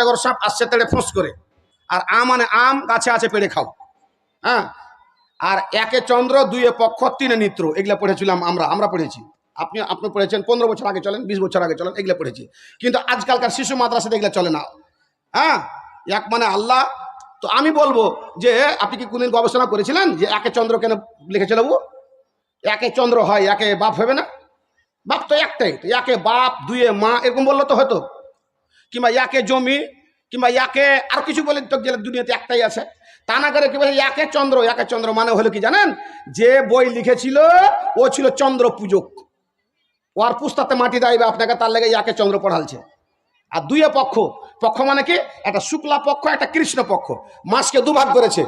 অজগর সাপ আসছে তেড়ে ফোঁস করে। আর আম মানে আম, গাছে আছে পেড়ে খাও। হ্যাঁ? আর একে চন্দ্র, দুয়ে পক্ষ, তিনে নিত্র, এগুলো পড়েছিলাম আমরা আমরা পড়েছি। আপনি আপনি পড়েছেন, পনেরো বছর আগে চলেন, বিশ বছর আগে চলেন, এগুলো পড়েছি। কিন্তু আজকালকার শিশু মাদ্রাসাতে এগুলো চলে না। হ্যাঁ? এক মানে আল্লাহ, তো আমি বলব যে, আপনি কি কোনদিন গবেষণা করেছিলেন যে একে চন্দ্র কেন লিখেছিল ও একে চন্দ্র হয়, একে বাপ হবে না? বাপ তো একটাই, তো একে বাপ, দুয়ে মা, এরকম বলল তো হয়তো কিংবা ইয়াকে জমি, কিংবা ইয়াকে আর কিছু বলে তো গেলে দুনিয়াতে একটাই আছে। তা না করে কি বলে একে চন্দ্র একে চন্দ্র মানে হলো কি জানেন? যে বই লিখেছিল, ও ছিল চন্দ্র পূজক। ওর পুস্তাতে মাটি দেয় আপনাকে তার লেগে ইয়াকে চন্দ্র পড়ালছে। আর দুইয়ে পক্ষ পক্ষ মানে কি? একটা শুক্লা পক্ষ, একটা কৃষ্ণ পক্ষ। মাসকে দুভাগ করেছে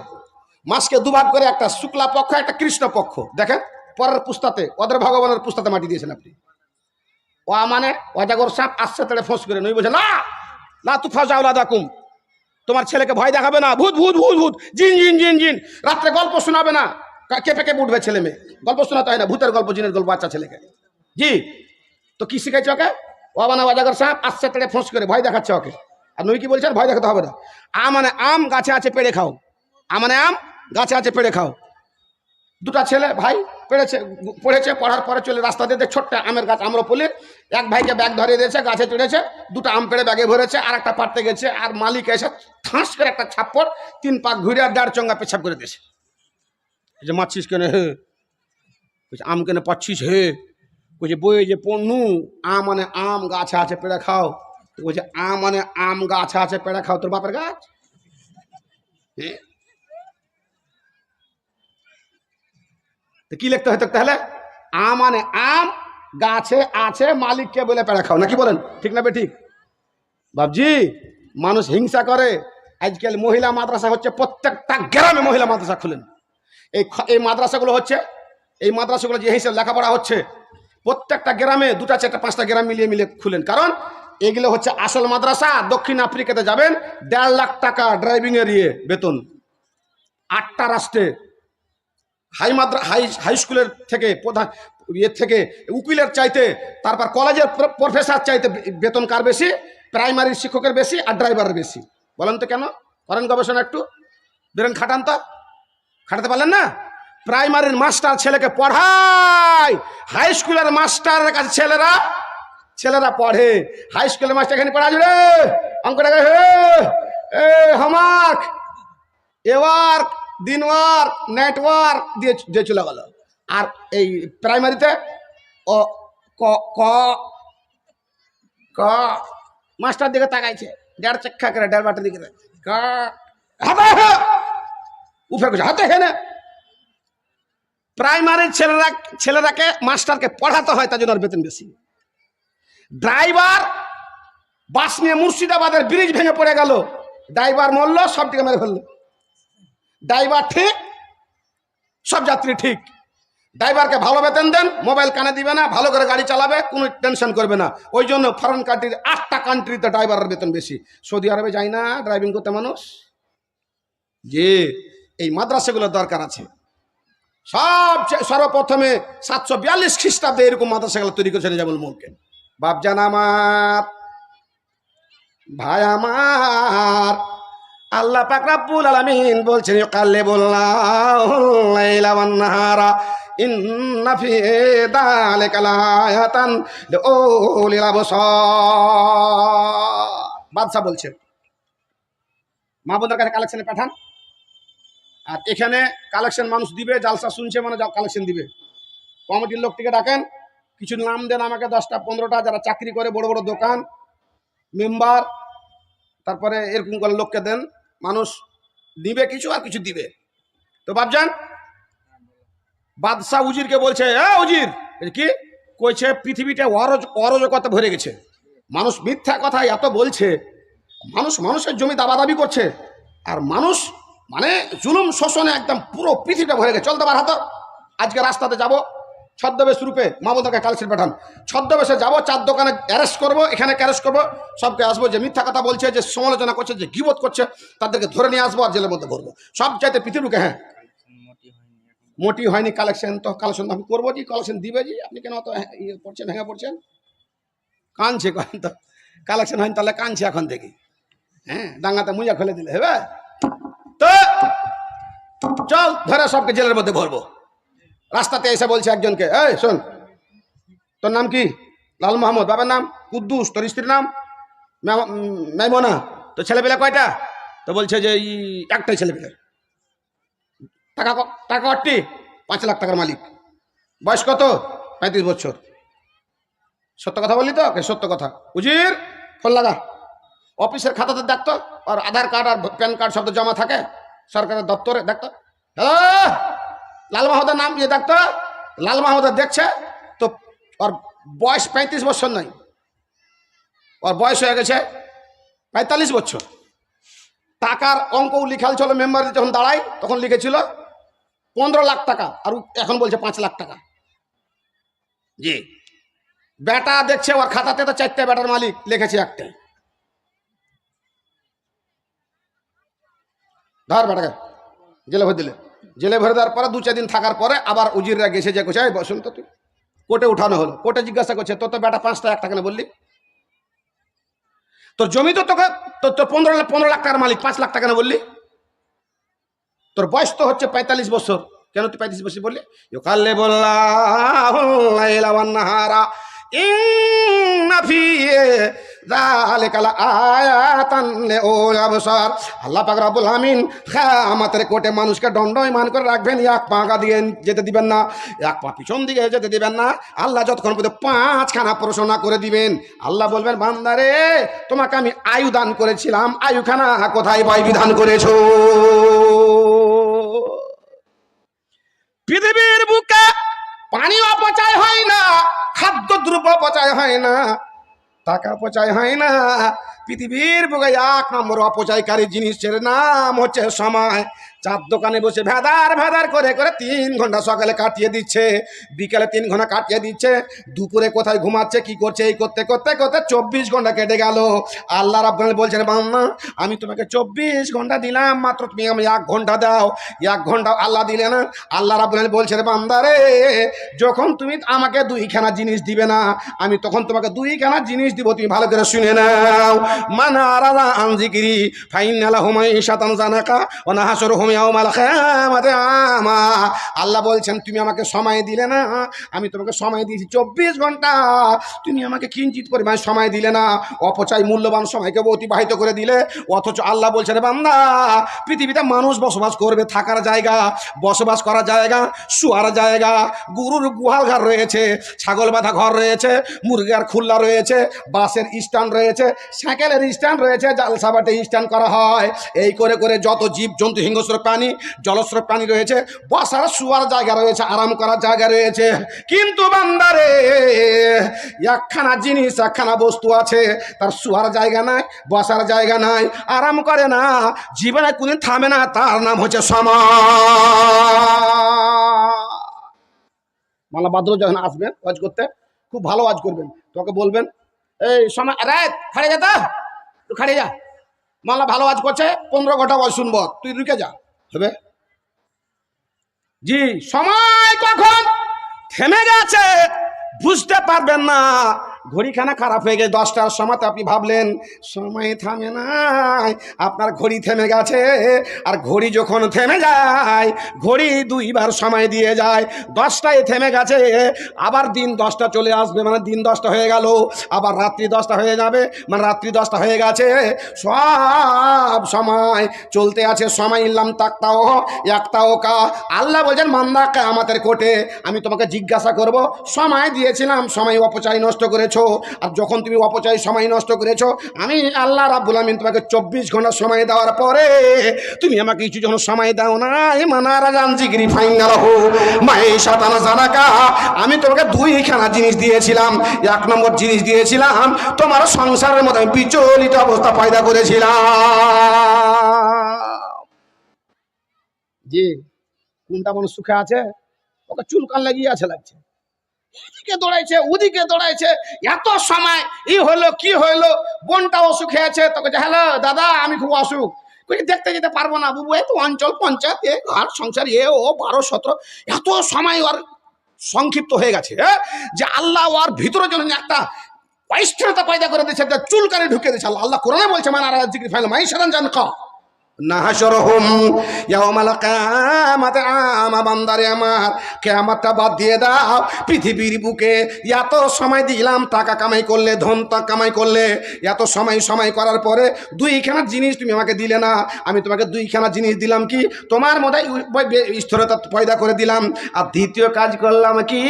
মাসকে দুভাগ করে একটা শুক্লা পক্ষ, একটা কৃষ্ণ পক্ষ। দেখেন, পরের পুস্তাতে ওদের ভগবানের পুস্তাতে মাটি দিয়েছেন আপনি। ও মানে অজাগর সাপ আসছে তাহলে ফোঁস করে নই বোঝে না না তু ফাঁসাওলা দাকুম। তোমার ছেলেকে ভয় দেখাবে না। ভূত ভূত ভূত ভূত। জিন জিন জিন জিন। রাত্রে গল্প শোনাবে না। কেঁপে কেঁপে উঠবে ছেলে মেয়ে। গল্প শোনাতে হয় না। ভূতের গল্প, জিনের গল্প, বাচ্চা ছেলেকে। জি, তো কি শিখাইছে ওকে? ও মানে অজাগর সাপ আসছে তাহলে ফোঁস করে, ভয় দেখাচ্ছে ওকে। আর নই কি বলছেন? ভয় দেখাতে হবে না। আম মানে আম গাছে আছে, পেড়ে খাও। আম মানে আম গাছে আছে, পেড়ে খাও। দুটা ছেলে ভাই পেড়েছে পড়েছে, পড়ার পরে চলে রাস্তা দিয়ে ছোট্ট আমের গাছ, আম্রপলির। এক ভাইকে ব্যাগ ধরিয়ে দিয়েছে, গাছে চড়েছে দুটো আম পেড়ে ব্যাগে ভরেছে, আর একটা পাড়তে গেছে, আর মালিক এসে ঠাঁস করে একটা ছাপ্পড় তিন পাক ঘুরে আর দেড় চঙ্গা পেছাপ করে দিয়েছে। যে মারছিস কেন, হে? বলছে, আম কেন পাচ্ছিস, হে? বলছে বই যে পন্নু, আম মানে আম গাছে আছে, পেড়ে খাও। বলছে, আম মানে আম গাছে আছে, পেড়ে খাও, তোর বাপের গাছ? হ্যাঁ তো কি লিখতে হতো তাহলে? আম মানে আম, গাছে আছে, মালিককে বলে পেড়া খাও। নাকি বলেন? ঠিক না বে ঠিক? বাবজি মানুষ হিংসা করে। আজকাল মহিলা মাদ্রাসা হচ্ছে প্রত্যেকটা গ্রামে মহিলা মাদ্রাসা খুলেন। এই এই মাদ্রাসাগুলো হচ্ছে, এই মাদ্রাসাগুলো যে হিসেবে লেখাপড়া হচ্ছে, প্রত্যেকটা গ্রামে দুটা, চারটা, পাঁচটা গ্রাম মিলিয়ে মিলিয়ে খুলেন। কারণ এগুলো হচ্ছে আসল মাদ্রাসা। দক্ষিণ আফ্রিকাতে যাবেন, দেড় লাখ টাকা ড্রাইভিং এর ইয়ে বেতন। আটটা রাষ্ট্রে হাই মাদ্রা, হাই হাই স্কুলের থেকে প্রধান ইয়ের থেকে উকিলের চাইতে, তারপর কলেজের প্র- প্রফেসর চাইতে বেতন কার বেশি? প্রাইমারি শিক্ষকের বেশি আর ড্রাইভারের বেশি। বলেন তো কেন? করেন গবেষণা একটু। বেরেন খাটান তো। খাটাতে পারলেন না? প্রাইমারির মাস্টার ছেলেকে পড়ায়। হাই স্কুলের মাস্টারের কাছে ছেলেরা ছেলেরা পড়ে। হাই স্কুলের মাস্টার এখানে পড়া রে। অঙ্কটা হে, এ হোমওয়ার্ক এবার দিনওয়ার্ক নেটওয়ার্ক দিয়ে দিয়ে চলে গেল। আর এই প্রাইমারিতে ও ক ক ক, মাস্টার দিকে তাকাইছে, দেড় চক্ষা করে, দেড় বাটের দিকে। ক উফে করছে হাতে না প্রাইমারির ছেলেরা, ছেলেরাকে মাস্টারকে পড়াতে হয়, তার জন্য বেতন বেশি। ড্রাইভার বাস নিয়ে মুর্শিদাবাদের ব্রিজ ভেঙে পড়ে গেল। ড্রাইভার মরল, সব দিকে মেরে ফেলল। ড্রাইভার ঠিক, সব যাত্রী ঠিক। ড্রাইভারকে ভালো বেতন দেন মোবাইল কানে দিবে না, ভালো করে গাড়ি চালাবে, কোনো টেনশন করবে না। ওই জন্য ফরেন কান্ট্রির আটটা কান্ট্রিতে ড্রাইভারের বেতন বেশি। সৌদি আরবে যায় না ড্রাইভিং করতে মানুষ? যে এই মাদ্রাসাগুলোর দরকার আছে। সব সর্বপ্রথমে সাতশো বিয়াল্লিশ খ্রিস্টাব্দে এরকম মাদ্রাসাগুলো তৈরি করেছেন যেমন মুলকে বাপজান আমার, ভাই আমার আল্লাহ পাক রাব্বুল আলামিন বলছেন কাল্লে লাইলা ওয়ান নাহারা, ইন্না ফি যালিকা লায়াতান লিউলিল আবসার। বাদশা বলছেন মা বোনদের কাছে কালেকশনে পাঠান। আর এখানে কালেকশন মানুষ দিবে, জালসা শুনছে মানে কালেকশন দিবে। কমিটির লোকটিকে ডাকেন, কিছু নাম দেন আমাকে, দশটা, পনেরোটা, যারা চাকরি করে, বড় বড় দোকান, মেম্বার, তারপরে এরকম করে লোককে দেন। মানুষ দিবে কিছু আর কিছু দিবে। তো বাবজান বাদশাহ উজিরকে বলছে হ্যাঁ উজির! কি? কইছে, পৃথিবীটা অরজ অরজকতা ভরে গেছে। মানুষ মিথ্যা কথা এত বলছে। মানুষ মানুষের জমি দাবাদাবি করছে। আর মানুষ মানে জুলুম শোষণে একদম পুরো পৃথিবীটা ভরে গেছে। চলতে পার হাত আজকে রাস্তাতে যাব। ছদ্মবেশ রূপে মামুদাকে কালসির পাঠান। ছদ্মবেশে যাব, চার দোকানে অ্যারেস্ট করব, এখানে অ্যারেস্ট করব, সবকে আসব, যে মিথ্যা কথা বলছে, যে সমালোচনা করছে, যে গিবত করছে, তাদেরকে ধরে নিয়ে আসব আর জেলের মধ্যে ভরবো সব চাইতে পৃথিবীকে হ্যাঁ। মোটি হয়নি কালেকশন তো কালেকশন আমি করব জি কালেকশন দিবে জি আপনি কেন অত হ্যাঁ- ইয়ে পড়ছেন হ্যাঁ পড়ছেন? কানছে কখন তো? কালেকশন হয়নি তাহলে কানছে এখন থেকে। হ্যাঁ ডাঙ্গাতে মুজা খুলে দিলে, হবে? তো, চল, ধরে সবকে জেলের মধ্যে ভরবো রাস্তাতে এসে বলছে একজনকে, এই, শোন, তোর নাম কি? লাল মাহমুদ, বাবার নাম কুদ্দুস, তোর স্ত্রীর নাম মেমনা, তোর ছেলেপেলে কয়টা? তো বলছে যে, এই, একটাই ছেলেপেলে। টাকা টাকা কটি পাঁচ লাখ টাকার মালিক। বয়স কত? পঁয়ত্রিশ বছর। সত্য কথা বললি তো? সত্য কথা। উজির, ফোন লাগা। অফিসের খাতাতে দেখতো আর আধার কার্ড আর প্যান কার্ড সব তো জমা থাকে, সরকারের দপ্তরে দেখতো হ্যালো? লাল মাহমুদের নাম ইয়ে দেখতো লাল মাহমুদের দেখছে, তো ওর বয়স পঁয়ত্রিশ বছর নয় ওর বয়স হয়ে গেছে পঁয়তাল্লিশ বছর। টাকার অঙ্ক লিখাল ছিল মেম্বার যখন দাঁড়ায়, তখন লিখেছিল পনেরো লাখ টাকা, আর এখন বলছে পাঁচ লাখ টাকা। জি। বেটা দেখছে, ওর খাতাতে তো চারটে বেটার মালিক লিখেছে একটাই ধর বেটাকে, জেলে ভর দিলে। জেলে ভরে দেওয়ার পরে দু চার দিন থাকার পরে আবার উজিররা গেছে যে কোথায় বসুন তো তুই। কোর্টে উঠানো হলো। কোর্টে জিজ্ঞাসা করছে, তোর তো বেটা পাঁচটা এক টাকা বললি? তোর জমি তো তোকে, তোর তোর পনেরো লাখ পনেরো লাখ টাকার মালিক, পাঁচ লাখ টাকা না বললি? তোর বয়স তো হচ্ছে পঁয়তাল্লিশ বছর। কেন তুই পঁয়ত্রিশ বছর বললি? ইউকাল্লে বললাহারা আল্লাহ পাক রাব্বুল আমিন আমাদের কোটে মানুষকে দণ্ডয়মান করে রাখবেন এক পা দিয়ে যেতে দিবেন না এক পা পিছন দিকে যেতে দিবেন না। আল্লাহ যতক্ষণ পর্যন্ত পাঁচখানা প্রশ্ন করে দিবেন, আল্লাহ বলবেন, বান্দারে, তোমাকে আমি আয়ু দান করেছিলাম, আয়ুখানা কোথায় বাই বিধান করেছ? পৃথিবীর বুকে পানি অপচয় হয় না খাদ্য দ্রব্য পচায় হয় না, টাকা অপচয় হয় না। পৃথিবীর বুকে এক নম্বর অপচয়কারী জিনিসের নাম হচ্ছে সময়। চার দোকানে বসে ভেদার ভেদার করে করে তিন ঘণ্টা সকালে কাটিয়ে দিচ্ছে, বিকেলে তিন ঘণ্টা কাটিয়ে দিচ্ছে, দুপুরে কোথায় ঘুমাচ্ছে, কি করছে, এই করতে করতে করতে চব্বিশ ঘণ্টা কেটে গেল। আল্লাহ রাব্বানি বলছেন বাম্মা আমি তোমাকে চব্বিশ ঘণ্টা দিলাম, মাত্র তুমি আমি এক ঘণ্টা দাও। এক ঘণ্টা আল্লাহ দিলে না? আল্লাহ রাব্বানি বলছেন বান্দারে যখন তুমি আমাকে দুইখানা জিনিস দিবে না, আমি তখন তোমাকে দুইখানা জিনিস দিব, তুমি ভালো করে শুনে নাও। মানা আরাদা আনজিকিরি ফাইনালা হুমাই শাতান জানাকা ও না আল্লাহ বলছেন, তুমি আমাকে সময় দিলে না, আমি তোমাকে সময় দিয়েছি চব্বিশ ঘণ্টা। তুমি আমাকে কিঞ্চিত পরিমাণ সময় দিলে না, অপচয় মূল্যবান সময়কে অতিবাহিত করে দিলে। অথচ আল্লাহ বলছেন বান্দা, পৃথিবীতে মানুষ বসবাস করবে, থাকার জায়গা, বসবাস করার জায়গা, শুয়ার জায়গা, গরুর গুহাল ঘর রয়েছে, ছাগল বাঁধা ঘর রয়েছে, মুরগার খুল্লা রয়েছে বাসের স্ট্যান্ড রয়েছে, সাইকেলের স্ট্যান্ড রয়েছে জালসাবাটে স্ট্যান্ড করা হয়। এই করে করে যত জীব জন্তু হিংস্র প্রাণী জলস্রোত প্রাণী রয়েছে। বসার শুয়ার জায়গা রয়েছে, আরাম করার জায়গা রয়েছে। কিন্তু বান্দারে, একখানা জিনিস, একখানা বস্তু আছে, তার শুয়ার জায়গা নাই, বসার জায়গা নাই, আরাম করে না, জীবনে কোনদিন থামে না, তার নাম হচ্ছে সময় মালা বাদল যখন আসবেন ওয়াজ করতে, খুব ভালো ওয়াজ করবেন। তোকে বলবেন, এই সময় রাত খাড়ে যা তো খাড়ে যা। মালা ভালো ওয়াজ করছে, পনেরো ঘণ্টা ওয়াজ শুনব, তুই রুকে যা। হবে? জি সময় কখন থেমে গেছে বুঝতে পারবেন না। ঘড়িখানা খারাপ হয়ে গেছে দশটার সময় আপনি ভাবলেন, সময় থামে নাই, আপনার ঘড়ি থেমে গেছে। আর ঘড়ি যখন থেমে যায়, ঘড়ি দুইবার সময় দিয়ে যায়, দশটায় থেমে গেছে, আবার দিন দশটা চলে আসবে মানে দিন দশটা হয়ে গেল, আবার রাত্রি দশটা হয়ে যাবে মানে রাত্রি দশটা হয়ে গেছে। সব সময় চলতে আছে, সময় ইল্লাম তাকতাও একতাও কা। আল্লাহ বলছেন মান্দাকে আমাদের কোটে আমি তোমাকে জিজ্ঞাসা করব, সময় দিয়েছিলাম, সময় অপচয় নষ্ট করেছ, আর যখন তুমি অপচয় সময় নষ্ট করেছ, আমি আল্লাহ রাব্বুল আমিন তোমাকে চব্বিশ ঘণ্টা সময় দেওয়ার পরে তুমি আমাকে কিছু যখন সময় দাও না। এ মানারা জানজিগিরি ফাইনাল হো। মাই সাতানা জানাকা, আমি তোমাকে দুইখানা জিনিস দিয়েছিলাম, এক নম্বর জিনিস দিয়েছিলাম, তোমার সংসারের মধ্যে আমি বিচলিত অবস্থা পয়দা করেছিলাম। জি কোনটা মানুষ সুখে আছে? ওকে চুলকান লাগিয়ে আছে লাগছে। এদিকে দৌড়াইছে, ওদিকে দৌড়াইছে। এত সময়, ই হলো কি হইল? বোনটা অসুখে আছে তোকে হ্যালো, দাদা, আমি খুব অসুখ। দেখতে যেতে পারব না বুবু এই তো অঞ্চল পঞ্চায়েত, এ ঘর সংসার, এ, ও বারো, সতেরো। এত সময় ওর সংক্ষিপ্ত হয়ে গেছে হ্যাঁ? যে আল্লাহ ওর ভিতরে যেন একটা অস্থিরতা পয়দা করে দিয়েছে তার চুলকানি ঢুকে দিয়েছে আল্লাহ। আল্লাহ কোরআনে বলছে মানে আর জিকির ফাইল মাই সারান জান কা নাহাশরহুম ইয়াউমাল কিয়ামাতে আমা, বান্দারে আমার, কিয়ামতটা বাদ দিয়ে দাও। পৃথিবীর বুকে এত সময় দিলাম, টাকা কামাই করলে, ধন কামাই করলে, এত সময় সময় করার পরে দুইখানা জিনিস তুমি আমাকে দিলে না। আমি তোমাকে দুইখানা জিনিস দিলাম কি? তোমার মধ্যে স্থিরতা পয়দা করে দিলাম। আর দ্বিতীয় কাজ করলাম কি?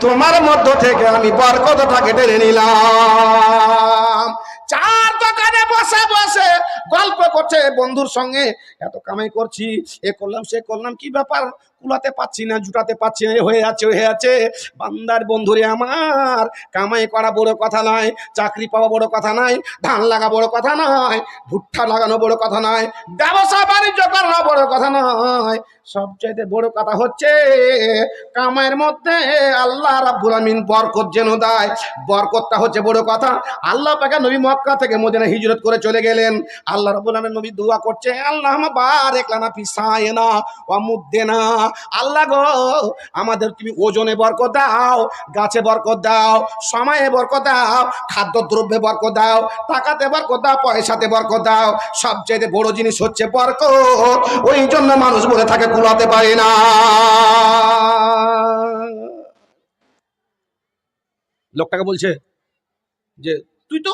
তোমার মধ্য থেকে আমি বরকতটাকে টেনে নিলাম। চার দোকানে বসে বসে গল্প করছে বন্ধুর সঙ্গে। এত কামাই করছি, এ করলাম, সে করলাম, কি ব্যাপার? কুলাতে পাচ্ছি না, জুটাতে পাচ্ছি না হয়ে আছে হয়ে আছে। বান্দার বন্ধুরে আমার, কামাই করা বড় কথা নয়, চাকরি পাওয়া বড় কথা নয়, ধান লাগা বড় কথা নয়, ভুট্টা লাগানো বড় কথা নয়, ব্যবসা বাণিজ্য করানো বড় কথা নয়। সবচাইতে বড় কথা হচ্ছে কামাইয়ের মধ্যে আল্লাহ রাব্বুল আমিন বরকত যেন দেয়। বরকতটা হচ্ছে বড় কথা। আল্লাহ পাকে নবী মক্কা থেকে মদিনা হিজরত করে চলে গেলেন। আল্লাহ রাব্বুল আমিন নবী দোয়া করছে আল্লাহ বারেক লানা ফি সায়না ওয়া মুদ্দেনা। আল্লাহ গো, আমাদের তুমি ওজনে বরকত দাও, গাছে বরকত দাও, সময়ে বরকত দাও খাদ্য দ্রব্যে বরকত দাও, টাকাতে বরকত দাও, পয়সাতে বরকত দাও। সবচেয়ে বড় জিনিস হচ্ছে বরকত। ওই জন্য মানুষ বলে থাকে কুলাতে পারি না। লোকটাকে বলছে যে, তুই তো,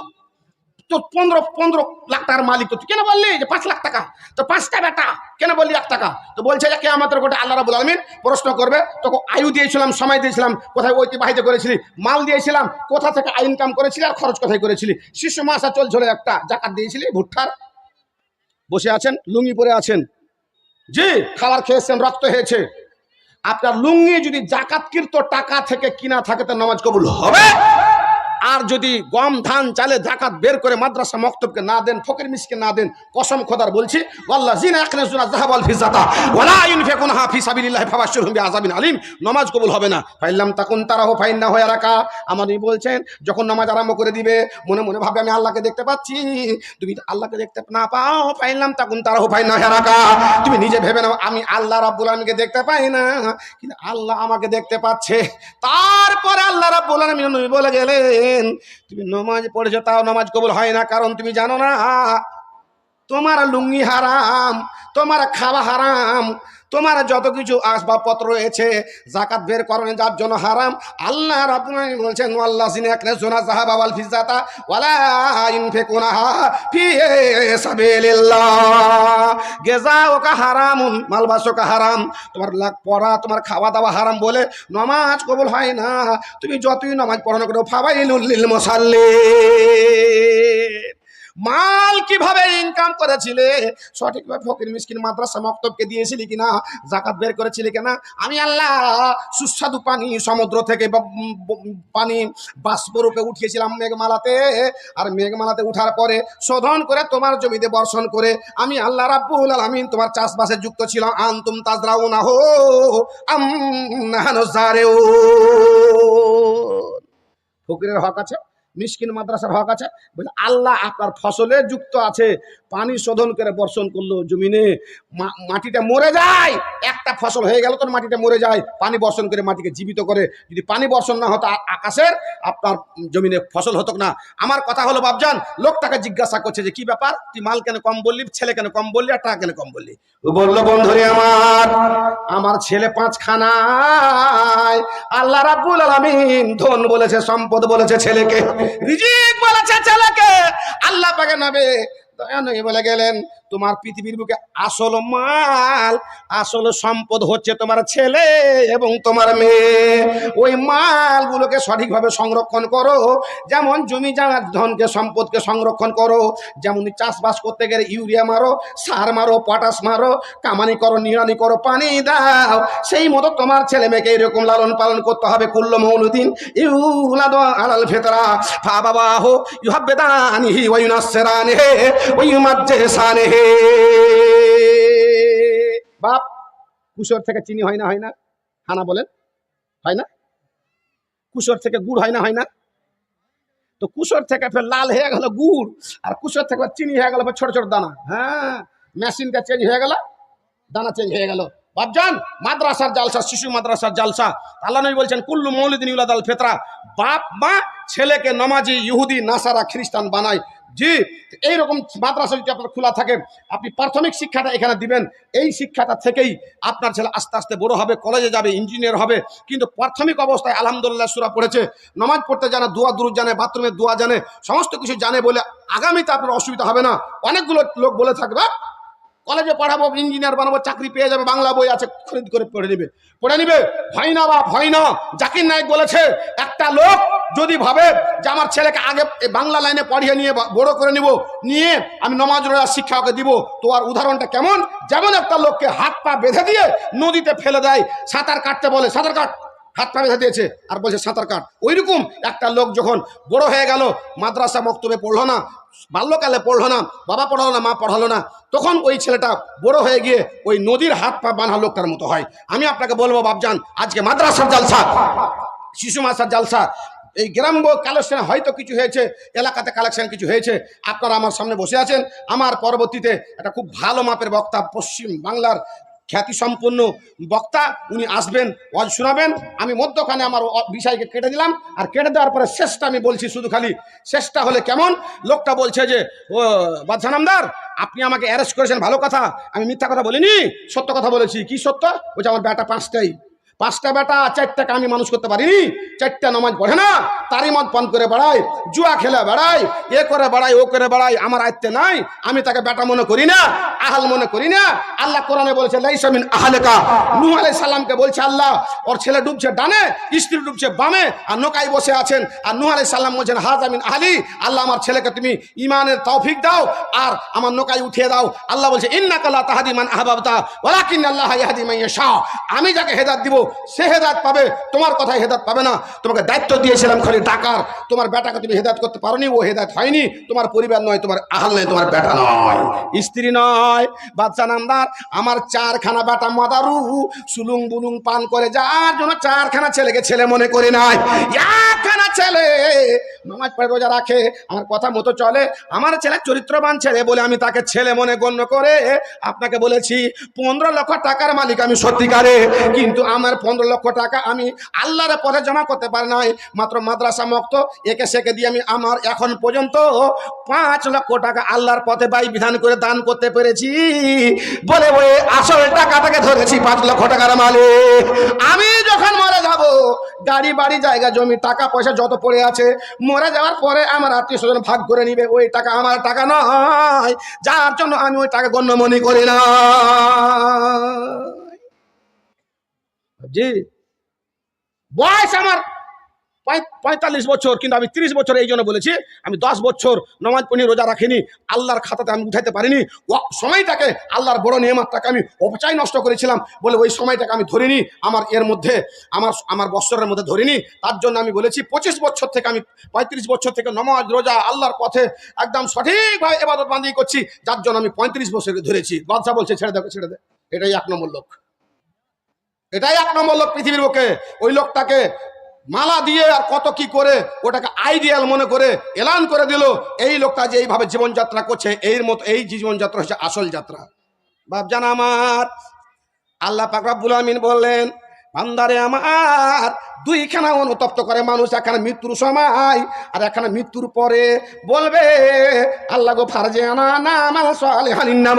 তোর পনেরো পনেরো লাখ টাকার মালিক, তো তুই কেন বললি যে পাঁচ লাখ টাকা? তো পাঁচটা বেটা, কেন বললি এক টাকা? তো বলছে যে, কে আমাদের গোটা আল্লাহ রাবুল আলমিন প্রশ্ন করবে, তোকে আয়ু দিয়েছিলাম, সময় দিয়েছিলাম, কোথায় অতিবাহিত করেছিলি, মাল দিয়েছিলাম, কোথা থেকে আয় ইনকাম করেছিলি আর খরচ কোথায় করেছিলি? শিশু মাসা চলছিল একটা জাকাত দিয়েছিলি, ভুট্টার। বসে আছেন, লুঙ্গি পরে আছেন জি। খাবার খেয়েছেন, রক্ত হয়েছে। আপনার লুঙ্গি যদি জাকাত জাকাতকৃত টাকা থেকে কিনা থাকে তো নামাজ কবুল হবে? আর যদি গম, ধান, চালে জাকাত বের করে মাদ্রাসা মক্তবকে না দেন, ফকির মিসকে না দেন, কসম খোদার বলছি, ওয়াল্লাহ জিনা আখনে জুনা জাহাবাল ফিজাতা, ওয়ালা ইউনফিকুনহা ফি সাবিলিল্লাহি ফাবাশশিরহুম আলিম। নামাজ কবুল হবে না। ফাইল্লাম তাকুন তারাহু ফাইন্না হয়ে রাখা আমাদের বলছেন, যখন নামাজ আরম্ভ করে দিবে, মনে মনে ভাবে আমি আল্লাহকে দেখতে পাচ্ছি। তুমি আল্লাহকে দেখতে না পাও, ফাইল্লাম তাকুন তারাহু ফাইন্না হয়ে রাখা তুমি নিজে ভেবে নাও, আমি আল্লাহ রাব্বুল আলামিনকে দেখতে পাই না। কিন্তু আল্লাহ আমাকে দেখতে পাচ্ছে। তারপরে আল্লাহ রাব্বুল আলামিন বলে গেলেন তুমি নমাজ পড়েছো, তাও নমাজ কবল হয় না, কারণ তুমি জানো না, তোমার লুঙ্গি হারাম, তোমার খাওয়া হারাম তোমার যত কিছু আসবাবপত্র রয়েছে জাকাত বের করণে যার জন্য হারাম, আল্লাহ আলামিন বলছেন আল্লাহ সিনে একনে সোনা জাহাব আওয়াল ফিজাতা ওয়ালা ইনফিকুনাহা ফি সাবিলিল্লাহ। গেজাওকা হারামুন মালবাসকা হারাম, তোমার লাগ পড়া, তোমার খাওয়া দাওয়া হারাম বলে নামাজ কবুল হয় না। তুমি যতই নামাজ পড়ানো করো ফাবাইলুল লিল মুসাল্লিন। মাল কীভাবে ইনকাম করেছিলে? সঠিকভাবে ফকির মিসকিন মাদ্রাসা মক্তবকে দিয়েছিলি কিনা? জাকাত বের করেছিলি কিনা? আমি আল্লাহ সুস্বাদু পানি সমুদ্র থেকে পানি বাষ্পরূপে উঠিয়েছিলাম মেঘমালাতে। আর মেঘমালাতে উঠার পরে শোধন করে তোমার জমিতে বর্ষণ করে আমি আল্লাহ রাব্বুল আলামিন তোমার চাষবাসে যুক্ত ছিলাম। আনতুম তাজরাউনা হো আম ফকিরের হক আছে? মিসকিন মাদ্রাসার হক আছে। বলে, আল্লাহ আপনার ফসলে যুক্ত আছে। পানি শোধন করে বর্ষণ করল জমিনে। মাটিটা মরে যায়। একটা ফসল হয়ে গেল তো মাটিটা মরে যায়। পানি বর্ষণ করে মাটিকে জীবিত করে। যদি পানি বর্ষণ না হতো আকাশের আপনার জমিনে ফসল হতো না। আমার কথা হলো বাবজান লোকটাকে জিজ্ঞাসা করছে যে, কি ব্যাপার? তুই মাল কেন কম বললি? ছেলে কেন কম বললি? আর টাকা কেন কম বললি? বলল, বন্ধুরে আমার আমার ছেলে পাঁচ খানায় আল্লাহ রাব্বুল আলামিন ধন বলেছে, সম্পদ বলেছে ছেলেকে, রিজিক বলেছে ছেলেকে। আল্লাহ পাকে দয়া নবী বলে গেলেন তোমার পৃথিবীর বুকে আসল মাল, আসল সম্পদ হচ্ছে তোমার ছেলে এবং তোমার মেয়ে। ওই মালগুলোকে সঠিকভাবে সংরক্ষণ করো। যেমন জমি জানার ধনকে, সম্পদকে সংরক্ষণ করো। যেমন চাষবাস করতে গেলে ইউরিয়া মারো, সার মারো, পটাশ মারো, কামানি করো, নিড়ানি করো, পানি দাও। সেই মতো তোমার ছেলে মেয়েকে এরকম লালন পালন করতে হবে। কুল্ল মৌলুদ্দিন, ইউলাদ আলাল ফেতরা ফা বাবা হো ইউহাব্বেদানিহি ওয়া ইউনাসসিরানিহি, ওয়া ইউমাজ্জিসানিহি বাপ, কুশোর থেকে চিনি হয় না হয় না? হানা বলেন, হয় না? কুশোর থেকে গুড় হয় না হয় না? তো কুশোর থেকে ফের লাল হয়ে গেল গুড়, আর কুশোর থেকে চিনি হয়ে গেল ছোট ছোট দানা। হ্যাঁ মেশিনটা চেঞ্জ হয়ে গেল, দানা চেঞ্জ হয়ে গেল। বাপজান, মাদ্রাসার জালসা, শিশু মাদ্রাসার জালসা। আল্লাহ নবী বলছেন, কুল্লু মৌলিদিন ইউলাদ আল ফেতরা। বাপ, মা, ছেলেকে নমাজি, ইহুদি, নাসারা, খ্রিস্টান বানায়। জি এইরকম মাদ্রাসা যদি আপনার খোলা থাকে, আপনি প্রাথমিক শিক্ষাটা এখানে দিবেন। এই শিক্ষাটা থেকেই আপনার ছেলে আস্তে আস্তে বড় হবে, কলেজে যাবে ইঞ্জিনিয়ার হবে। কিন্তু প্রাথমিক অবস্থায় আলহামদুলিল্লাহ সুরা পড়েছে। নামাজ পড়তে জানে, দোয়া দূর জানে বাথরুমের দোয়া জানে, সমস্ত কিছু জানে বলে আগামীতে আপনার অসুবিধা হবে না। অনেকগুলো লোক বলে থাকবে কলেজে পড়াবো ইঞ্জিনিয়ার বানাবো, চাকরি পেয়ে যাবে, বাংলা বই আছে, খরিদ করে পড়ে নিবে। পড়ে নিবে? ভয় না বা ভয় না? জাকির নায়ক বলেছে, একটা লোক যদি ভাবে যে আমার ছেলেকে আগে বাংলা লাইনে পড়িয়ে নিয়ে বড় করে নিব, নিয়ে আমি নমাজ রোজা শিক্ষা ওকে দিব, তো আর উদাহরণটা কেমন? যেমন একটা লোককে হাত পা বেঁধে দিয়ে নদীতে ফেলে দেয়, সাঁতার কাটতে বলে, সাঁতার কাট হাত পা দিয়েছে আর বলছে, সাঁতার কাট। ওইরকম একটা লোক যখন বড় হয়ে গেল, মাদ্রাসা মক্তবে পড়ল না, বাল্যকালে পড়ল না, বাবা পড়ালো না, মা পড়ালো না, তখন ওই ছেলেটা বড় হয়ে গিয়ে ওই নদীর হাত পা বাঁধা লোকটার মতো হয়। আমি আপনাকে বলব বাবজান আজকে মাদ্রাসার জালসা, শিশু মাসার জালসা। এই গ্রাম কালেকশন হয়তো কিছু হয়েছে, এলাকাতে কালেকশন কিছু হয়েছে। আপনারা আমার সামনে বসে আছেন। আমার পরবর্তীতে একটা খুব ভালো মাপের বক্তা পশ্চিম বাংলার খ্যাতি সম্পন্ন বক্তা, উনি আসবেন, ওয়াজ শোনাবেন। আমি মধ্যখানে আমার বিষয়কে কেটে দিলাম, আর কেটে দেওয়ার পরে শেষটা আমি বলছি শুধু খালি। শেষটা হলে কেমন? লোকটা বলছে যে, ও বাদশা নামদার, আপনি আমাকে অ্যারেস্ট করেছেন, ভালো কথা। আমি মিথ্যা কথা বলিনি, সত্য কথা বলেছি। কি সত্য? বলছে, আমার বেটা পাঁচটাই। পাঁচটা বেটা, চারটাকে আমি মানুষ করতে পারিনি। চারটা নামাজ পড়ে না, তারই মত পান করে বেড়ায়, জুয়া খেলে বেড়ায়, এ করে বেড়ায়, ও করে বেড়ায়, আমার আয়ত্তে নাই, আমি তাকে বেটা মনে করি না, আহাল মনে করি না। আল্লাহ কোরআনে বলেছে লাইসামিন আহালেকা। নূহ আলাইহিস সালামকে বলছে আল্লাহ, ওর ছেলে ডুবছে ডানে, স্ত্রী ডুবছে বামে, আর নোকাই বসে আছেন, আর নূহ আলাই সাল্লাম বলছেন হাজামিন আহলি, আল্লাহ আমার ছেলেকে তুমি ইমানের তৌফিক দাও, আর আমার নোকাই উঠিয়ে দাও। আল্লাহ বলছে, ইন্নাকা লা তাহদি মান আহবাবতা ওয়ালাকিন আল্লাহ ইয়াহদি মাইয়া ইয়াশা। আমি যাকে হেদায়েত দিব সে হেদায়ত পাবে, তোমার কথায় হেদাত পাবে না। তোমাকে দায়িত্ব দিয়েছিলাম খালি টাকার তোমার বেটাকে তুমি হেদায়ত করতে পারোনি, ও হেদায়ত হয়নি। তোমার পরিবার নয়, তোমার আহাল নয়, তোমার বেটা নয়। স্ত্রী নয়, বাচ্চা নামদার, আমার চারখানা বেটা মাদারু, সুলুং বুলুং পান করে, যার জন্য চারখানা ছেলেকে ছেলে মনে করে নাই। একখানা ছেলে নামাজ পড়ে রোজা রাখে, আমার কথা মতো চলে। আমার ছেলে চরিত্রবান ছেলে বলে আমি তাকে ছেলে মনে গণ্য করে। আপনাকে বলেছি, পনেরো লক্ষ টাকার মালিক আমি সত্যিকারে। কিন্তু আমার পনেরো লক্ষ টাকা আমি আল্লাহর পথে জমা করতে পারি নাই। মাত্র মাদ্রাসা মক্ত, একে সেকে দিয়ে আমি আমার এখন পর্যন্ত পাঁচ লক্ষ টাকা আল্লাহর পথে বাই বিধান করে দান করতে পেরেছি। বলে ওই আসল টাকাটাকে ধরেছি পাঁচ লক্ষ টাকার মালিক। আমি যখন মরে যাব, গাড়ি, বাড়ি, জায়গা, জমি, টাকা, পয়সা যত পড়ে আছে মরে যাওয়ার পরে আমার আত্মীয় স্বজন ভাগ করে নিবে। ওই টাকা আমার টাকা নয়। যার জন্য আমি ওই টাকা গণ্যমনি করি না। জি। বয়স আমার পঁয়তাল্লিশ বছর কিন্তু আমি তিরিশ বছর এই জন্য বলেছি, আমি দশ বছর নমাজ পড়ি, রোজা রাখিনি, আল্লাহর খাতাতে আমি উঠাইতে পারিনি সময়টাকে আল্লাহর বড় নিয়মাতটাকে আমি অপচয় নষ্ট করেছিলাম বলে ওই সময়টাকে আমি ধরিনি, আমার এর মধ্যে, আমার আমার বৎসরের মধ্যে ধরিনি, তার জন্য আমি বলেছি পঁচিশ বছর থেকে আমি পঁয়ত্রিশ বছর থেকে নমাজ, রোজা, আল্লাহর পথে একদম সঠিকভাবে এবাদত বান্দি করছি, যার জন্য আমি পঁয়ত্রিশ বছরকে ধরেছি। বাদশাহ বলছে, ছেড়ে দেবে ছেড়ে দে এটাই এক নম্বর লোক। এটাই এক নম্বর লোক পৃথিবীর বুকে। ওই লোকটাকে মালা দিয়ে আর কত কি করে ওটাকে আইডিয়াল মনে করে এলান করে দিল। এই লোকটা যে এইভাবে জীবনযাত্রা করছে, এর মতো এই জীবনযাত্রা হচ্ছে আসল যাত্রা। বাপজান আমার, আল্লাহ পাক রব্বুল আমিন বললেন, বান্দারে আমার, দুইখানা অনুতপ্ত করে মানুষ এখানে মৃত্যুর সময় আর এখানে মৃত্যুর পরে বলবে, আল্লাহ গো ফারজে আনা না আমার সালেহানিন নাম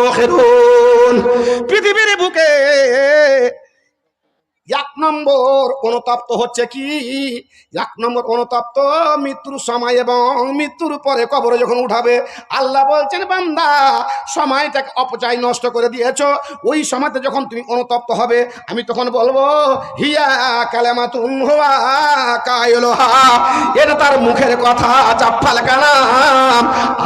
পৃথিবীর বুকে এক নম্বর অনুতপ্ত হচ্ছে কি? এক নম্বর অনুতপ্ত মৃত্যুর সময় এবং মৃত্যুর পরে কবরে যখন উঠাবে, আল্লাহ বলছেন, বান্দা, সময়টাকে অপচয় নষ্ট করে দিয়েছ। ওই সময়তে যখন তুমি অনুতপ্ত হবে, আমি তখন বলব, হিয়া কালেমা তুম হওয়া কায়লোহা। এটা তার মুখের কথা চাপ্পাল কালাম।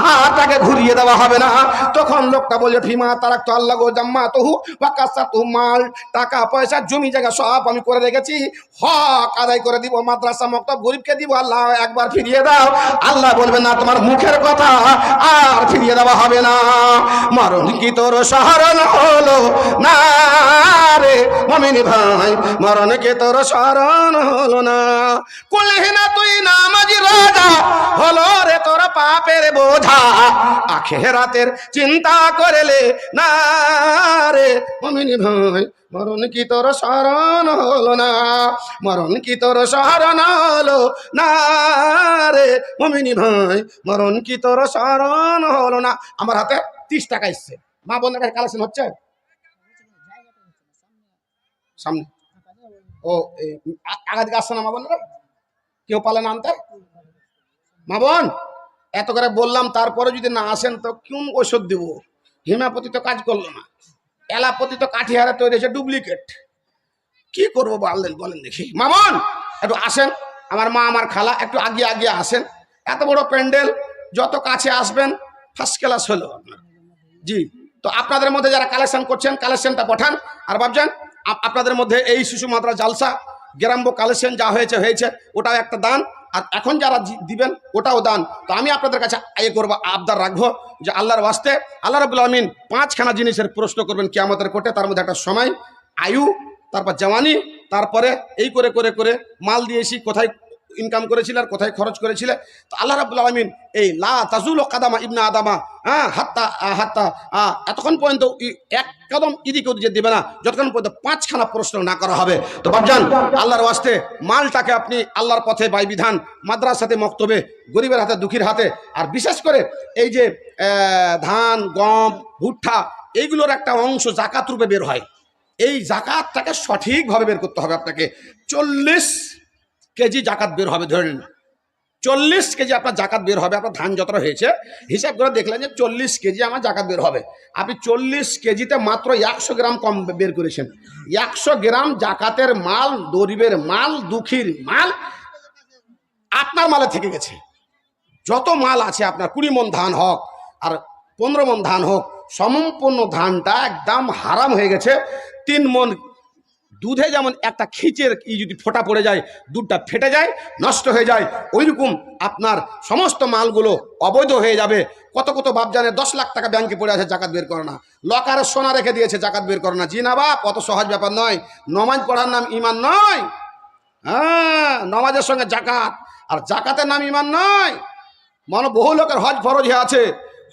আর তাকে ঘুরিয়ে দেওয়া হবে না। তখন লোকটা বলবে ফিমা তারাক তো আল্লাহ গো জাম্মা তহু বা কাসা মাল। টাকা পয়সা জমি জায়গা সব আমি করে রেখেছি। হক আদায় করে দিব, মাদ্রাসা মক্তব গরিবকে দিব, আল্লাহ একবার ফিরিয়ে দাও। আল্লাহ বলবে, না, তোমার মুখের কথা আর ফিরিয়ে দেওয়া হবে না। মরণ কি তোর স্মরণ হলো না রে, মমিন ভাই মরণ কি তোর স্মরণ হলো না। কুলহি না তুই নামাজি রাজা হলো রে তোর পাপের বোঝা। আখেরাতের চিন্তা করলে না রে, মমিন ভাই মরণ কি তোর শরণ হলো না? মরণ কি তোর শরণ হলো না রে? মমিনী ভাই, মরণ কি তোর শরণ হলো না? আমার হাতে তিরিশ টাকা এসছে। মা বোন কালেকশন হচ্ছে? সামনে। ও আগা দিকে আসছে না মা বোনরা। কেউ পালেন আনতে? মা বোন, এত করে বললাম, তারপরে যদি না আসেন তো কোন ওষুধ দিব? হিমাপতি তো কাজ করল না। এলাপতি তো কাঠিহারা তৈরি হয়েছে ডুপ্লিকেট। কি করব বললেন, বলেন দেখি। মামন, একটু আসেন। আমার মা, আমার খালা, একটু আগে আগে আসেন। এত বড় প্যান্ডেল, যত কাছে আসবেন ফার্স্ট ক্লাস হলো আপনার। জি, তো আপনাদের মধ্যে যারা কালেকশন করছেন কালেকশনটা পাঠান। আর ভাবছেন আপনাদের মধ্যে এই শিশু মাত্রা জালসা, গ্রাম্য কালেকশন যা হয়েছে হয়েছে, ওটাও একটা দান। এখন যারা দিবেন, ওটাও দান। তো আমি আপনাদের কাছে এ করব, আবদার রাখব যে আল্লাহর বাস্তে আল্লাহ রবুল আলমিন পাঁচখানা জিনিসের প্রশ্ন করবেন কি আমাদের কোর্টে, তার মধ্যে একটা সময়, আয়ু, তারপর জওয়ানি, তারপরে এই করে করে করে মাল দিয়েছি কোথায় ইনকাম করেছিলে আর কোথায় খরচ করেছিলে? তো আল্লাহ রাবুল আলমিন এই লা তাজুল কাদামা ইবনা আদামা হ্যাঁ হাত্তা হাত্তা এতক্ষণ পর্যন্ত এক কদম ইদিকে ওদিকে দেবে না, যতক্ষণ পর্যন্ত পাঁচখানা প্রশ্ন না করা হবে। তো বাবজান আল্লাহর ওয়াস্তে মালটাকে আপনি আল্লাহর পথে বাই বিধান মাদ্রাসাতে মক্তবে, গরিবের হাতে, দুঃখীর হাতে, আর বিশেষ করে এই যে ধান, গম, ভুট্টা, এইগুলোর একটা অংশ জাকাত রূপে বের হয়। এই জাকাতটাকে সঠিকভাবে বের করতে হবে আপনাকে। চল্লিশ কেজি জাকাত বের হবে, ধরে নিন। চল্লিশ কেজি আপনার জাকাত বের হবে, আপনার ধান যতটা হয়েছে, হিসাব করে দেখলেন যে চল্লিশ কেজি আমার জাকাত বের হবে। আপনি চল্লিশ কেজিতে মাত্র একশো গ্রাম কম বের করেছেন। একশো গ্রাম জাকাতের মাল, গরিবের মাল, দুঃখীর মাল আপনার মালে থেকে গেছে। যত মাল আছে আপনার, কুড়ি মন ধান হোক আর পনেরো মন ধান হোক, সম্পূর্ণ ধানটা একদম হারাম হয়ে গেছে। তিন মন দুধে যেমন একটা খিচের ই যদি ফোটা পড়ে যায়, দুধটা ফেটে যায়, নষ্ট হয়ে যায়, ওইরকম আপনার সমস্ত মালগুলো অবৈধ হয়ে যাবে। কত কত বাপ জানে দশ লাখ টাকা ব্যাংকে পড়ে আছে, জাকাত বের করে না। লকারে সোনা রেখে দিয়েছে, জাকাত বের করে না। জি না বাপ, অত সহজ ব্যাপার নয়। নমাজ পড়ার নাম ইমান নয়। হ্যাঁ নমাজের সঙ্গে জাকাত। আর জাকাতের নাম ইমান নয়। মানে বহু লোকের হজ ফরজ হয়ে আছে।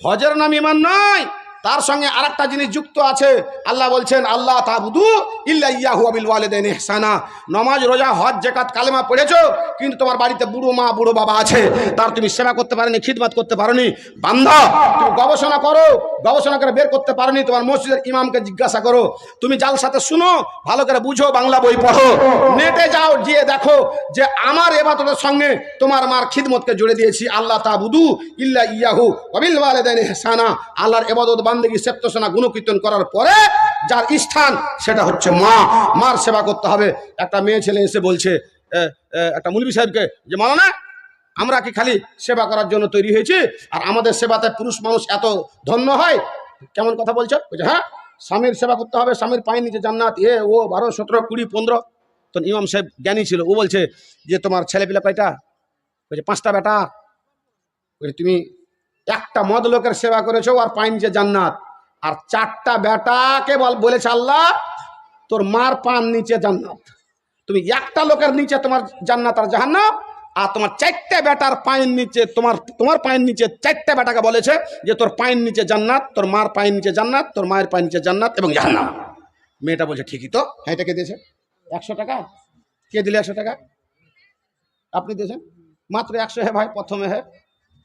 হজের নাম ইমান নয়। তার সঙ্গে আরেকটা জিনিস যুক্ত আছে। আল্লাহ বলছেন, আল্লাহ তাবুদু ইয়াহু আবিল ইহসানা। নমাজ, রোজা, হজ জেকাত কালেমা পড়েছো, কিন্তু তোমার বাড়িতে বুড়ো মা, বুড়ো বাবা আছে। তার তুমি সেবা করতে পারোনি, খিদমত করতে পারোনি। বান্ধা তুমি গবেষণা করো, গবেষণা করে বের করতে পারোনি, তোমার মসজিদের ইমামকে জিজ্ঞাসা করো। তুমি জাল সাথে শুনো, ভালো করে বুঝো, বাংলা বই পড়ো। নেটে যাও, গিয়ে দেখো যে আমার এবাদতের সঙ্গে তোমার মার খিদমতকে জুড়ে দিয়েছি। আল্লাহ তাবুদু ইল্লা ইয়াহু অবিল ওয়ালিদাইন ইহসানা। আল্লাহর এবাদত বান্দেগি সেপ্তসনা গুণকীর্তন করার পরে যার স্থান সেটা হচ্ছে মা। মার সেবা করতে হবে। একটা মেয়ে ছেলে এসে বলছে একটা মুলবি সাহেবকে যে মালানা আমরা কি খালি সেবা করার জন্য তৈরি হয়েছি? আর আমাদের সেবাতে পুরুষ মানুষ এত ধন্য হয়? কেমন কথা বলছো? বলছে হ্যাঁ স্বামীর সেবা করতে হবে, স্বামীর পায়ে নিচে জান্নাত। এ, ও বারো, সতেরো, কুড়ি, পনেরো। তো ইমাম সাহেব জ্ঞানী ছিল। ও বলছে যে, তোমার ছেলে পিলা কয়টা? বলছে, পাঁচটা বেটা। বলছে, তুমি একটা মদ লোকের সেবা করেছ আর পায়ে নিচে জান্নাত। আর চারটা বেটাকে বল বলেছে আল্লাহ, তোর মার পান নিচে জান্নাত। তুমি একটা লোকের নিচে তোমার জান্নাত আর জাহান্নাম, আর তোমার চারটে বেটার পায়ের নিচে তোমার তোমার পায়ের নিচে চারটে বেটাকে বলেছে যে তোর পায়ের নিচে জান্নাত, তোর মার পায়ের নিচে জান্নাত, তোর মায়ের পায়ের নিচে জান্নাত এবং জাহান্নাম। মেয়েটা বলছে, ঠিকই তো। হ্যাঁ এটা কে দিয়েছে? একশো টাকা? কে দিলে একশো টাকা? আপনি দিয়েছেন? মাত্র একশো হে ভাই, প্রথমে হে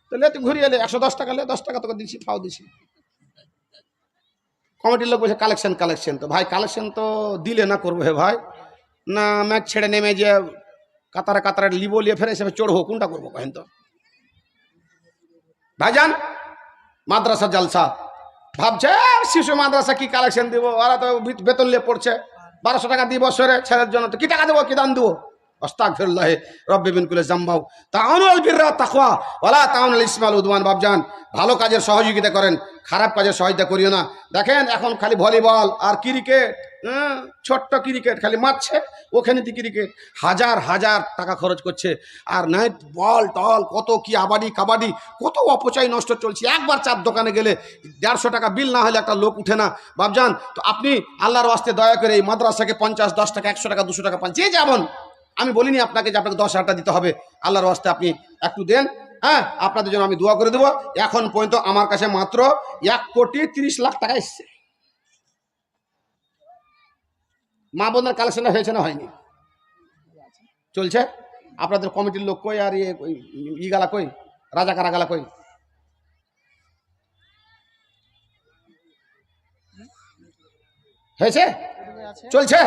তাহলে তুই ঘুরিয়ে এলে একশো দশ টাকা লে, দশ টাকা তোকে দিচ্ছি ফাও দিছি। কমিটির লোক বলছে, কালেকশন কালেকশন তো। ভাই, কালেকশন তো দিলে না করব হে ভাই। না, ম্যাচ ছেড়ে নেমে যে কাতারে কাতারে লিবো লিয়ে ফেরে হিসেবে চড়বো কোনটা করব কহেন তো? ভাইজান, মাদ্রাসা জালসা। ভাবছে শিশু মাদ্রাসা কি কালেকশন দিব? ওরা তো বেতন নিয়ে পড়ছে। বারোশো টাকা দিব বছরে ছেলের জন্য তো কি টাকা দেবো, কি দান দেবো? আস্তাগফিরুল্লাহ রব্বি বিন কুলে জাম্বাউ তাআনুল বিররা তাকওয়া ওয়ালা তাআনুল ইসমাল উদওয়ান বাবজান ভালো কাজের সহযোগিতা করেন খারাপ কাজের সহযোগিতা করিও না। দেখেন এখন খালি ভলিবল আর ক্রিকেট হ্যাঁ, ছোট্ট ক্রিকেট খালি মারছে ওখানে দি ক্রিকেট। হাজার হাজার টাকা খরচ করছে। আর নাইট বল টল কত কি আবাডি কাবাডি কত অপচয় নষ্ট চলছে। একবার চার দোকানে গেলে দেড়শো টাকা বিল না হলে একটা লোক উঠে না। বাবজান তো আপনি আল্লাহর ওয়াস্তে দয়া করে এই মাদ্রাসাকে পঞ্চাশ দশ টাকা একশো টাকা দুশো টাকা পান। যে যেমন আমি বলিনি আপনাকে যে আপনাকে দশ হাজার টাকা দিতে হবে। আল্লাহর ওয়াস্তে আপনি একটু দেন। হ্যাঁ আপনাদের জন্য আমি দোয়া করে দেবো। এখন পর্যন্ত আমার কাছে মাত্র এক কোটি তিরিশ লাখ টাকা এসছে। মা বোনের কালেকশনটা হয়েছে না হয়নি? চলছে? আপনাদের কমিটির লোক কই আর ইয়ে ই গালা কই? রাজা কারা গালা কই? হয়েছে? চলছে?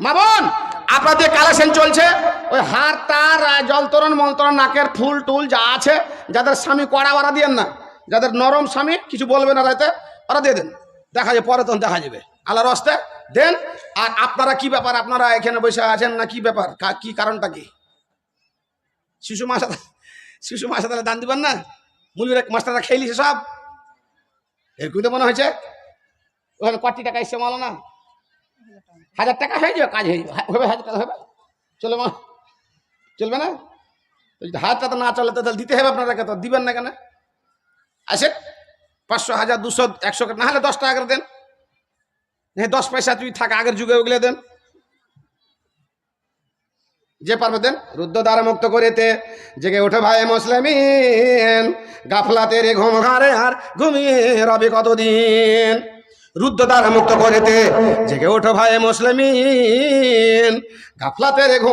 মা বোন আপনাদের কালেকশন চলছে? ওই হার, তার জলতরণ মলতরণ নাকের ফুল, টুল যা আছে, যাদের স্বামী কড়া ওরা দিয়েন না। যাদের নরম স্বামী, কিছু বলবে না রাতে ওরা দিয়ে দেন। দেখা যাবে, পরে তখন দেখা যাবে। আল্লাহর হস্তে দেন। আর আপনারা কি ব্যাপার? আপনারা এখানে বসে আছেন না কি ব্যাপার? কা- কারণটা কি? শিশু মাসা শিশু মাসা তাহলে দান দিবেন না? মুলির মাস্টাররা খেয়েলিছে সব। এরকম তো মনে হয়েছে। ওখানে কটি টাকা এসছে মালো না হাজার টাকা হয়ে যাবে, কাজ হয়ে যাবে। হবে হাজার টাকা হবে চলে মা। চলবে না? যদি হাজার টাকা না চলে, তো তাহলে দিতে হবে আপনারা তো দিবেন না কেন? আসে পাঁচশো, হাজার, দুশো, একশো না হলে দশ টাকা করে দেন। হ্যাঁ দশ পয়সা তুই থাকা, আগের যুগে ওগুলো দেন। যে পারবে দেন। রুদ্র দ্বারা মুক্ত করিতে জেগে ওঠে ভাই মুসলিমিন। গাফলাতে রে ঘুম ঘাড়ে আর ঘুমিয়ে রবি কতদিন? রুদ্র দ্বারা মুক্ত করেতে জেগে ওঠো ভাই মুসলিম গাফলাতে রে ঘুম